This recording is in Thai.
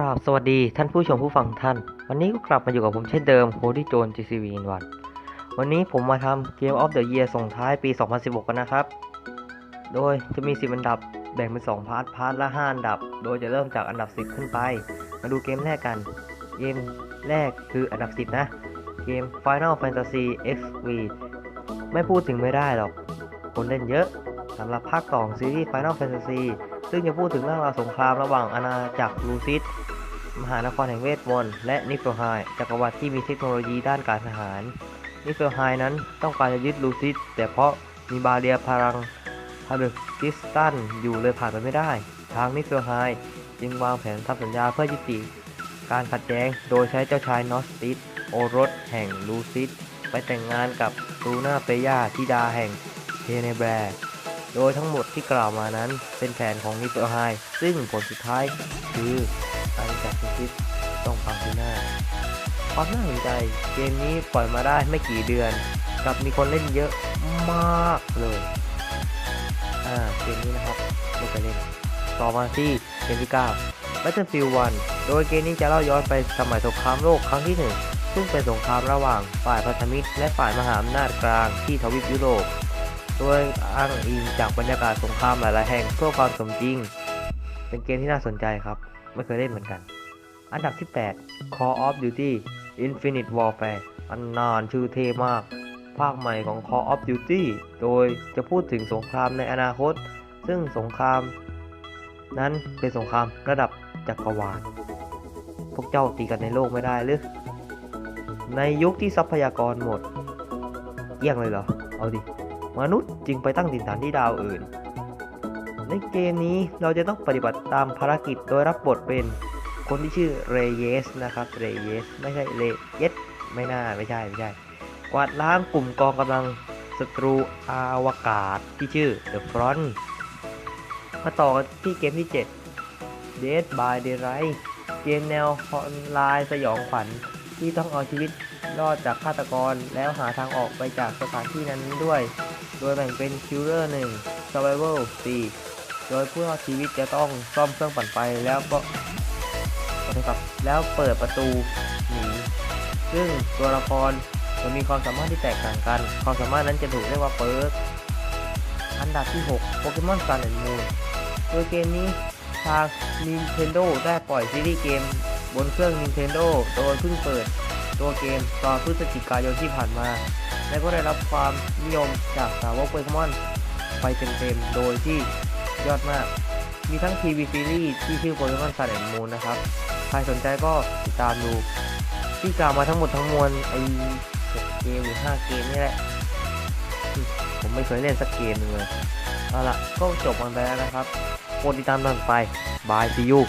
ราบสวัสดีท่านผู้ชมผู้ฟังท่าน วันนี้ก็กลับมาอยู่กับผมเช่นเดิมโ o ดี้โจน GCV in 1วันนี้ผมมาทำ Game of the Year ส่งท้ายปี 2016 กันนะครับ โดยจะมี 10 อันดับแบ่งเป็น 2 พาร์ท พาร์ทละ 5 อันดับ โดยจะเริ่มจากอันดับ 10 ขึ้นไป มาดูเกมแรกกัน เกมแรกคืออันดับ 10 นะ เกม Final Fantasy XV ไม่พูดถึงไม่ได้หรอก คนเล่นเยอะสำหรับภาคต่อซีรีส์ Final Fantasy ซึ่งจะพูดถึงเรื่องราวสงครามระหว่างอาณาจักรลูซิสมหานครแห่งเวทมนต์และนิฟเฟไฮจักรวรรดิที่มีเทคโนโลยีด้านการทหาร นิฟเฟไฮนั้นต้องการจะยึดลูซิสแต่เพราะมีบาเรียพลังพาร์ดิสตันอยู่เลยผ่านไปไม่ได้ ทางนิฟเฟไฮจึงวางแผนทำสัญญาเพื่อยุติการขัดแย้งโดยใช้เจ้าชายนอสติสโอรสแห่งลูซิสไปแต่งงานกับลูนาเปยาธิดาแห่งเทเนแบร์ โดยทั้งหมดที่กล่าวมานั้นเป็นแผนของนิเปอร์ไฮซึ่งผลสุดท้ายคือการจัดคิดต้องฟังที่หน้า ความน่าสนใจเกมนี้ปล่อยมาได้ไม่กี่เดือนกลับมีคนเล่นเยอะมากเลย อ่าเกมนี้นะครับไม่เคยเล่นต่อมาที่เกมที่9 Battlefield 1 โดยเกมนี้จะเล่าย้อนไปสมัยสงครามโลกครั้งที่ 1 ซึ่งเป็นสงครามระหว่างฝ่ายพันธมิตร และฝ่ายมหาอำนาจกลางที่ทวีปยุโรป โดยอ้างอิงจากบรรยากาศสงครามหลายๆแห่งเพื่อความสมจริง เป็นเกมที่น่าสนใจครับ ไม่เคยเล่นเหมือนกัน อันดับที่ 8 Call of Duty Infinite Warfare อันนานชื่อเท่มาก ภาคใหม่ของ Call of Duty โดยจะพูดถึงสงครามในอนาคต ซึ่งสงคราม นั้นเป็นสงครามระดับจักรวาล พวกเจ้าตีกันในโลกไม่ได้หรือ ในยุคที่ทรัพยากรหมดเกี้ยงเลยเหรอ เอาดิ มนุษย์จึงไปตั้งถิ่นฐานที่ดาวอื่น ในเกมนี้เราจะต้องปฏิบัติตามภารกิจโดยรับบทเป็นคนที่ชื่อเรเยสนะครับ เรเยส ไม่ใช่เรเยส ไม่น่า ไม่ใช่ ไม่ใช่ กวาดล้างกลุ่มกองกำลังศัตรูอาวกาศที่ชื่อ The Front มาต่อกันที่เกมที่ 7 Dead by Daylight เกมแนวออนไลน์สยองขวัญที่ต้องเอาชีวิต รอดจากฆาตกรแล้วหาทางออกไปจากสถานที่นั้นด้วย โดยแบ่งเป็น Killer 1 Survival 4โดยผู้รอดชีวิตจะต้องซ่อมเครื่องปั่นไฟแล้วก็ครับแล้วเปิดประตูหนีซึ่งตัวละครจะมีความสามารถที่แตกต่างกัน ความสามารถนั้นจะถูกเรียกว่าเปิร์อันดับที่ 6 โปเกมอน Sun and Moon โดยเกมนี้ทาง Nintendo ได้ปล่อยซีรีส์เกมบนเครื่อง Nintendo โดยเพิ่งเปิด ตัวเกมตอนพฤศจิกายนที่ผ่านมา และก็ได้รับความนิยมจากสาวกโปเกมอนไปเต็มๆ โดยที่ยอดมาก มีทั้งทีวีซีรีส์ที่ชื่อโปเกมอนซา n แอนมูนนะครับ ใครสนใจก็ติดตามดูที่กล่าวมาทั้งหมดทั้งมวลไอ้เกมหรือ 5 เกมนี่แหละ ผมไม่เคยเล่นสักเกมนึงเลย เอาล่ะ ก็จบกันไปแล้วนะครับโปรดติดตามตอนต่อไป บายซียู